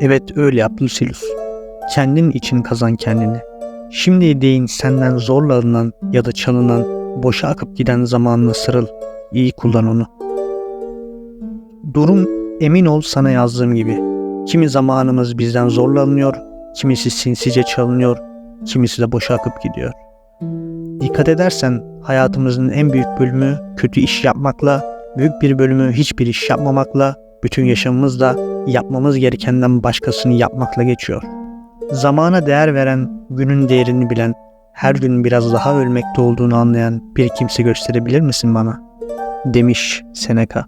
Evet öyle yap Lucilius. Kendin için kazan kendini. Şimdi değin senden zorla alınan ya da çalınan, boşa akıp giden zamanına sarıl. İyi kullan onu. Durum emin ol sana yazdığım gibi. Kimi zamanımız bizden zorla alınıyor, kimisi sinsice çalınıyor, kimisi de boşa akıp gidiyor. Dikkat edersen hayatımızın en büyük bölümü kötü iş yapmakla, büyük bir bölümü hiçbir iş yapmamakla, bütün yaşamımız da yapmamız gerekenden başkasını yapmakla geçiyor. Zamana değer veren, günün değerini bilen, her gün biraz daha ölmekte olduğunu anlayan bir kimse gösterebilir misin bana? Demiş Seneca.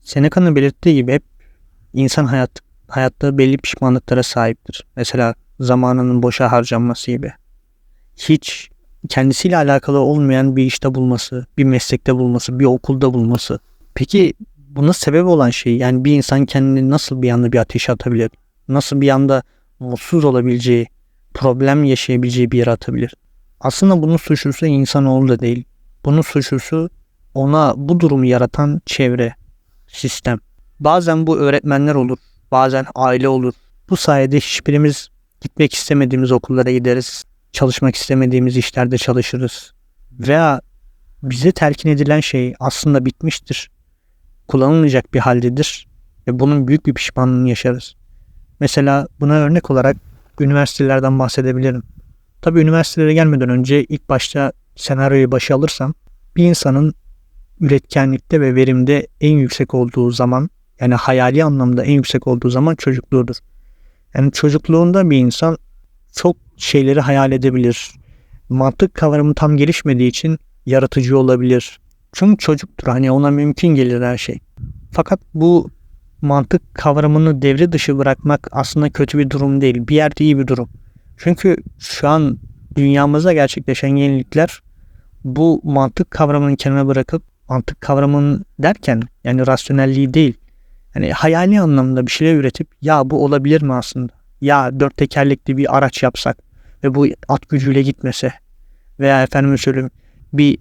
Seneca'nın belirttiği gibi hep insan hayat, hayatta belli pişmanlıklara sahiptir. Mesela zamanının boşa harcanması gibi. Hiç kendisiyle alakalı olmayan bir işte bulması, bir meslekte bulması, bir okulda bulması. Peki buna sebep olan şey yani bir insan kendini nasıl bir anda bir ateşe atabilir? Nasıl bir anda mutsuz olabileceği, problem yaşayabileceği bir yere atabilir? Aslında bunun suçlusu insanoğlu da değil. Bunun suçlusu ona bu durumu yaratan çevre, sistem. Bazen bu öğretmenler olur, bazen aile olur. Bu sayede hiçbirimiz gitmek istemediğimiz okullara gideriz, çalışmak istemediğimiz işlerde çalışırız. Veya bize telkin edilen şey aslında bitmiştir kullanılmayacak bir haldedir ve bunun büyük bir pişmanlığını yaşarız. Mesela buna örnek olarak üniversitelerden bahsedebilirim. Tabii üniversitelere gelmeden önce ilk başta senaryoyu başa alırsam bir insanın üretkenlikte ve verimde en yüksek olduğu zaman yani hayali anlamda en yüksek olduğu zaman çocukluğudur. Yani çocukluğunda bir insan çok şeyleri hayal edebilir. Mantık kavramı tam gelişmediği için yaratıcı olabilir. Çünkü çocuktur hani ona mümkün gelir her şey. Fakat bu mantık kavramını devre dışı bırakmak aslında kötü bir durum değil. Bir yerde iyi bir durum. Çünkü şu an dünyamıza gerçekleşen yenilikler bu mantık kavramını kenara bırakıp mantık kavramını derken yani rasyonelliği değil. Yani hayali anlamda bir şeyler üretip ya bu olabilir mi aslında? Ya dört tekerlekli bir araç yapsak ve bu at gücüyle gitmese veya efendim söyleyeyim bir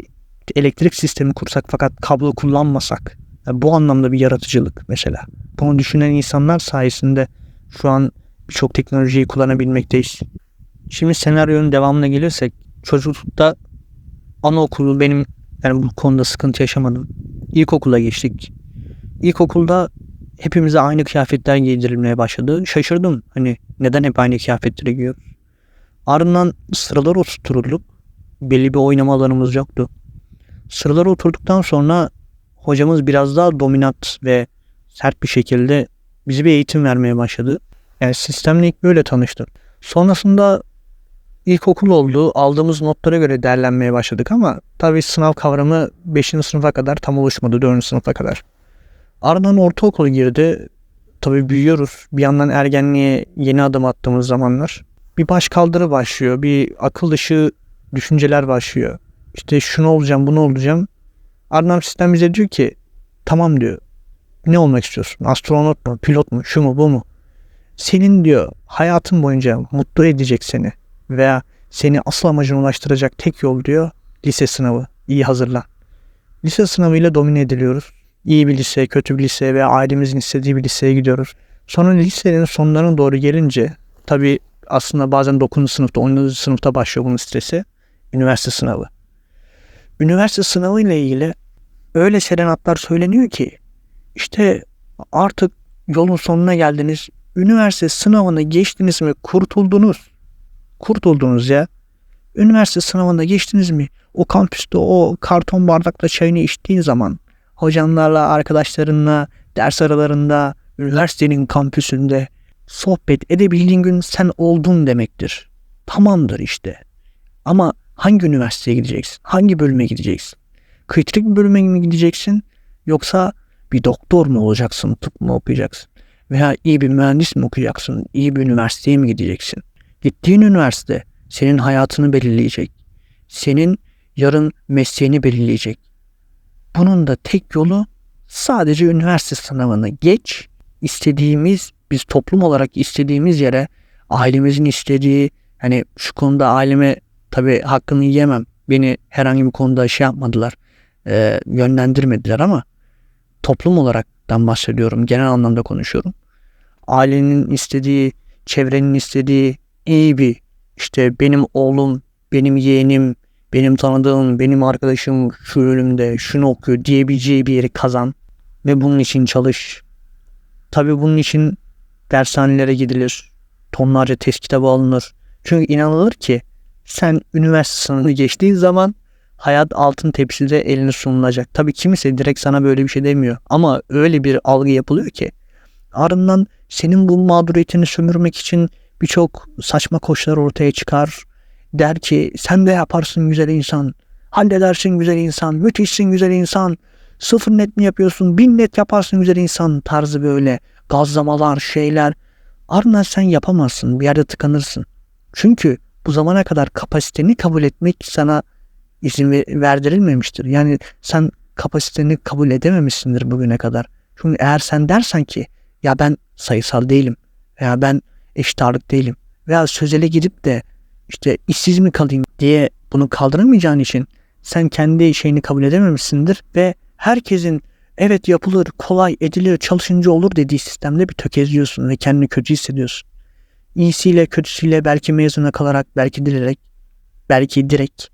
elektrik sistemi kursak fakat kablo kullanmasak yani bu anlamda bir yaratıcılık mesela. Bunu düşünen insanlar sayesinde şu an birçok teknolojiyi kullanabilmekteyiz. Şimdi senaryonun devamına gelirsek çocuklukta anaokulu benim yani bu konuda sıkıntı yaşamadım. İlkokula geçtik. İlkokulda hepimize aynı kıyafetler giydirilmeye başladı. Şaşırdım. Hani neden hep aynı kıyafetleri giyiyoruz? Ardından sıralar oturtulduk. Belli bir oynama alanımız yoktu. Sıralara oturduktan sonra hocamız biraz daha dominant ve sert bir şekilde bize bir eğitim vermeye başladı. Yani sistemle ilk böyle tanıştım. Sonrasında ilkokul oldu. Aldığımız notlara göre değerlenmeye başladık ama tabii sınav kavramı 5. sınıfa kadar tam oluşmadı 4. sınıfa kadar. Ardından ortaokul girdi. Tabii büyüyoruz. Bir yandan ergenliğe yeni adım attığımız zamanlar. Bir baş kaldırı başlıyor. Bir akıl dışı düşünceler başlıyor. İşte şunu olacağım, bunu olacağım. Ardından sistem bize diyor ki tamam diyor. Ne olmak istiyorsun? Astronot mu? Pilot mu? Şu mu? Bu mu? Senin diyor hayatın boyunca mutlu edecek seni veya seni asıl amacına ulaştıracak tek yol diyor lise sınavı. İyi hazırlan. Lise sınavıyla domine ediliyoruz. İyi bir lise, kötü bir lise veya ailemizin istediği bir liseye gidiyoruz. Sonra lisenin sonlarına doğru gelince tabi aslında bazen 9. sınıfta, 10. sınıfta başlıyor bunun stresi. Üniversite sınavı. Üniversite sınavı ile ilgili öyle serenatlar söyleniyor ki işte artık yolun sonuna geldiniz. Üniversite sınavını geçtiniz mi? Kurtuldunuz. Kurtuldunuz ya. Üniversite sınavında geçtiniz mi? O kampüste o karton bardakla çayını içtiğin zaman hocanlarla, arkadaşlarınla, ders aralarında, üniversitenin kampüsünde sohbet edebildiğin gün sen oldun demektir. Tamamdır işte. Ama hangi üniversiteye gideceksin? Hangi bölüme gideceksin? Kritik bir bölüme mi gideceksin? Yoksa bir doktor mu olacaksın, tıp mı okuyacaksın? Veya iyi bir mühendis mi okuyacaksın, iyi bir üniversiteye mi gideceksin? Gittiğin üniversite senin hayatını belirleyecek. Senin yarın mesleğini belirleyecek. Bunun da tek yolu sadece üniversite sınavını geç, istediğimiz, biz toplum olarak istediğimiz yere ailemizin istediği, hani şu konuda aileme tabii hakkını yiyemem. Beni herhangi bir konuda şey yapmadılar, e, yönlendirmediler ama toplum olarak hayattan bahsediyorum. Genel anlamda konuşuyorum. Ailenin istediği, çevrenin istediği iyi bir işte benim oğlum, benim yeğenim, benim tanıdığım, benim arkadaşım şu bölümde şunu okuyor diyebileceği bir yeri kazan ve bunun için çalış. Tabii bunun için dershanelere gidilir. Tonlarca test kitabı alınır. Çünkü inanılır ki sen üniversite sınavını geçtiğin zaman hayat altın tepside eline sunulacak. Tabii kimse direkt sana böyle bir şey demiyor. Ama öyle bir algı yapılıyor ki ardından senin bu mağduriyetini sömürmek için birçok saçma koşullar ortaya çıkar. Der ki sen de yaparsın güzel insan. Halledersin güzel insan. Müthişsin güzel insan. Sıfır net mi yapıyorsun? Bin net yaparsın güzel insan tarzı böyle gazlamalar şeyler. Ardından sen yapamazsın. Bir yerde tıkanırsın. Çünkü bu zamana kadar kapasiteni kabul etmek sana izin verdirilmemiştir. Yani sen kapasiteni kabul edememişsindir bugüne kadar. Çünkü eğer sen dersen ki ya ben sayısal değilim veya ben eşit ağırlık değilim veya sözele gidip de işte işsiz mi kalayım diye bunu kaldıramayacağın için sen kendi şeyini kabul edememişsindir ve herkesin evet yapılır, kolay, edilir, çalışınca olur dediği sistemde bir tökezliyorsun ve kendini kötü hissediyorsun. İyisiyle kötüsüyle belki mezuna kalarak, belki dilerek, belki direkt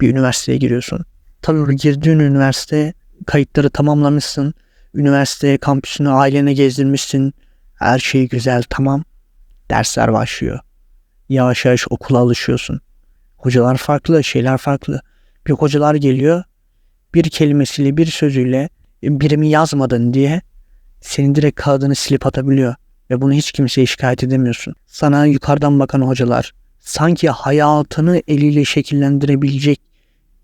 bir üniversiteye giriyorsun. Tabii girdiğin üniversite kayıtları tamamlamışsın. Üniversite kampüsünü ailene gezdirmişsin. Her şey güzel tamam. Dersler başlıyor. Yavaş yavaş okula alışıyorsun. Hocalar farklı, şeyler farklı. Bir hocalar geliyor. Bir kelimesiyle, bir sözüyle birimi yazmadın diye senin direkt kağıdını silip atabiliyor. Ve bunu hiç kimseye şikayet edemiyorsun. Sana yukarıdan bakan hocalar sanki hayatını eliyle şekillendirebilecek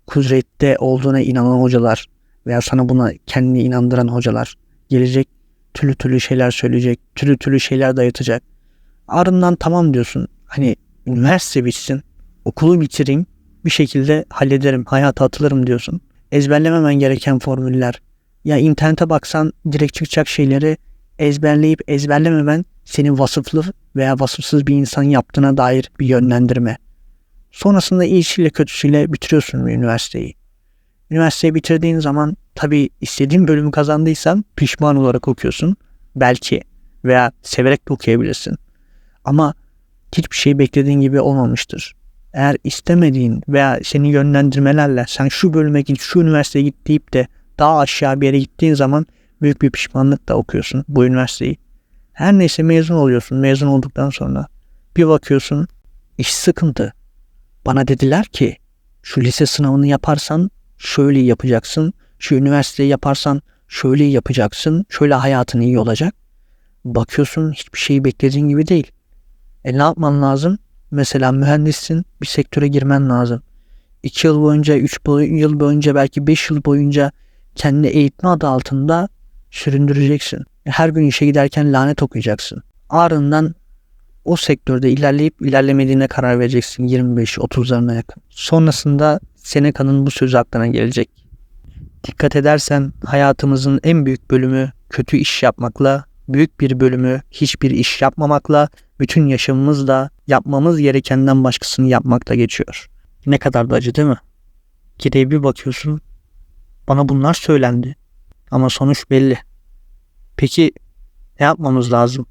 kudrette olduğuna inanan hocalar veya sana buna kendini inandıran hocalar gelecek türlü türlü şeyler söyleyecek, türlü türlü şeyler dayatacak. Ardından tamam diyorsun. Hani üniversite bitsin, okulu bitireyim, bir şekilde hallederim, hayata atılırım diyorsun. Ezberlememen gereken formüller. Ya internete baksan direkt çıkacak şeyleri ezberleyip ezberlememen seni vasıflı veya vasıfsız bir insan yaptığına dair bir yönlendirme. Sonrasında iyisiyle kötüsüyle bitiriyorsun üniversiteyi. Üniversiteyi bitirdiğin zaman tabii istediğin bölümü kazandıysan pişman olarak okuyorsun. Belki veya severek de okuyabilirsin. Ama hiçbir şey beklediğin gibi olmamıştır. Eğer istemediğin veya seni yönlendirmelerle sen şu bölüme git, şu üniversiteye git deyip de daha aşağı bir yere gittiğin zaman büyük bir pişmanlıkla okuyorsun bu üniversiteyi. Her neyse mezun oluyorsun. Mezun olduktan sonra bir bakıyorsun iş sıkıntı. Bana dediler ki şu lise sınavını yaparsan şöyle yapacaksın. Şu üniversiteyi yaparsan şöyle yapacaksın. Şöyle hayatın iyi olacak. Bakıyorsun hiçbir şeyi beklediğin gibi değil. E ne yapman lazım? Mesela mühendissin bir sektöre girmen lazım. 2 yıl boyunca, 3 yıl boyunca belki 5 yıl boyunca kendini eğitme adı altında süründüreceksin. Her gün işe giderken lanet okuyacaksın. Ardından o sektörde ilerleyip ilerlemediğine karar vereceksin 25-30'larına yakın. Sonrasında Seneca'nın bu sözü aklına gelecek. Dikkat edersen hayatımızın en büyük bölümü kötü iş yapmakla, büyük bir bölümü hiçbir iş yapmamakla, bütün yaşamımız da yapmamız gerekenden başkasını yapmakla geçiyor. Ne kadar da acı değil mi? Geriye bir bakıyorsun, bana bunlar söylendi. Ama sonuç belli. Peki ne yapmamız lazım?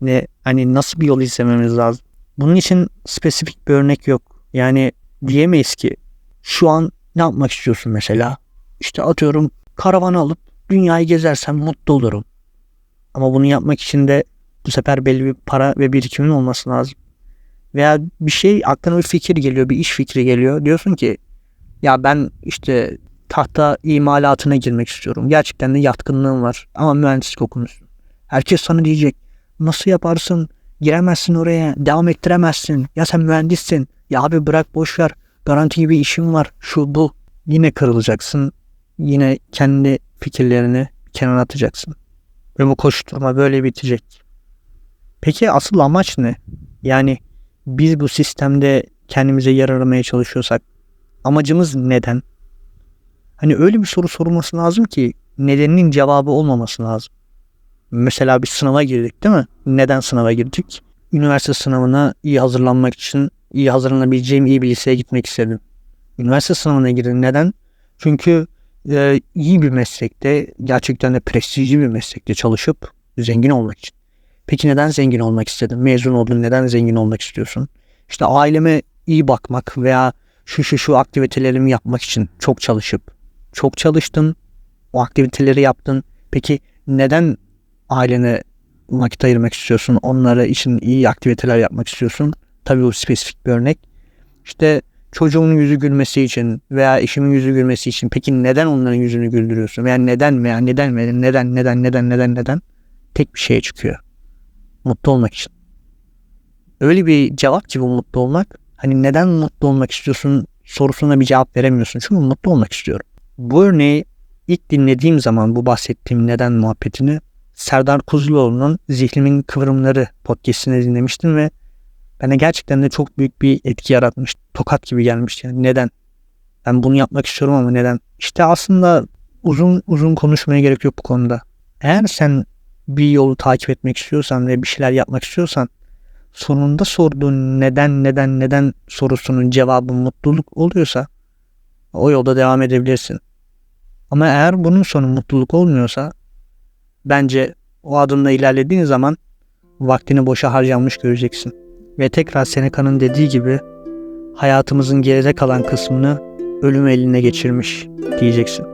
Ne hani nasıl bir yol izlememiz lazım? Bunun için spesifik bir örnek yok. Yani diyemeyiz ki şu an ne yapmak istiyorsun mesela? İşte atıyorum karavanı alıp dünyayı gezersem mutlu olurum. Ama bunu yapmak için de bu sefer belli bir para ve birikimin olması lazım. Veya bir şey aklına bir fikir geliyor, bir iş fikri geliyor. Diyorsun ki ya ben işte tahta imalatına girmek istiyorum. Gerçekten de yatkınlığım var ama mühendislik okumuşsun. Herkes sana diyecek nasıl yaparsın? Giremezsin oraya, devam ettiremezsin. Ya sen mühendissin. Ya abi bırak boş ver. Garanti gibi işim var. Şu bu. Yine kırılacaksın. Yine kendi fikirlerini kenara atacaksın. Ve bu koşturma böyle bitecek. Peki asıl amaç ne? Yani biz bu sistemde kendimize yer aramaya çalışıyorsak amacımız neden? Hani öyle bir soru sorulması lazım ki nedeninin cevabı olmaması lazım. Mesela bir sınava girdik değil mi? Neden sınava girdik? Üniversite sınavına iyi hazırlanmak için iyi hazırlanabileceğim iyi bir liseye gitmek istedim. Üniversite sınavına girdim. Neden? Çünkü e, iyi bir meslekte, gerçekten de prestijli bir meslekte çalışıp zengin olmak için. Peki neden zengin olmak istedin? Mezun oldun, neden zengin olmak istiyorsun? İşte aileme iyi bakmak veya şu şu şu aktivitelerimi yapmak için çok çalışıp, çok çalıştın, o aktiviteleri yaptın. Peki neden ailene vakit ayırmak istiyorsun? Onlara için iyi aktiviteler yapmak istiyorsun. Tabii bu spesifik bir örnek. İşte çocuğumun yüzü gülmesi için veya eşimin yüzü gülmesi için peki neden onların yüzünü güldürüyorsun? Veya neden veya neden veya neden neden neden neden neden tek bir şeye çıkıyor. Mutlu olmak için. Öyle bir cevap ki bu mutlu olmak. Hani neden mutlu olmak istiyorsun sorusuna bir cevap veremiyorsun. Çünkü mutlu olmak istiyorum. Bu örneği ilk dinlediğim zaman bu bahsettiğim neden muhabbetini Serdar Kuzuloğlu'nun Zihnimin Kıvrımları podcastini dinlemiştim ve bana gerçekten de çok büyük bir etki yaratmış. Tokat gibi gelmişti. Yani neden? Ben bunu yapmak istiyorum ama neden? İşte aslında uzun uzun konuşmaya gerek yok bu konuda. Eğer sen bir yolu takip etmek istiyorsan ve bir şeyler yapmak istiyorsan sonunda sorduğun neden neden neden sorusunun cevabı mutluluk oluyorsa o yolda devam edebilirsin. Ama eğer bunun sonu mutluluk olmuyorsa bence o adımla ilerlediğin zaman vaktini boşa harcanmış göreceksin. Ve tekrar Seneca'nın dediği gibi hayatımızın geride kalan kısmını ölüm eline geçirmiş diyeceksin.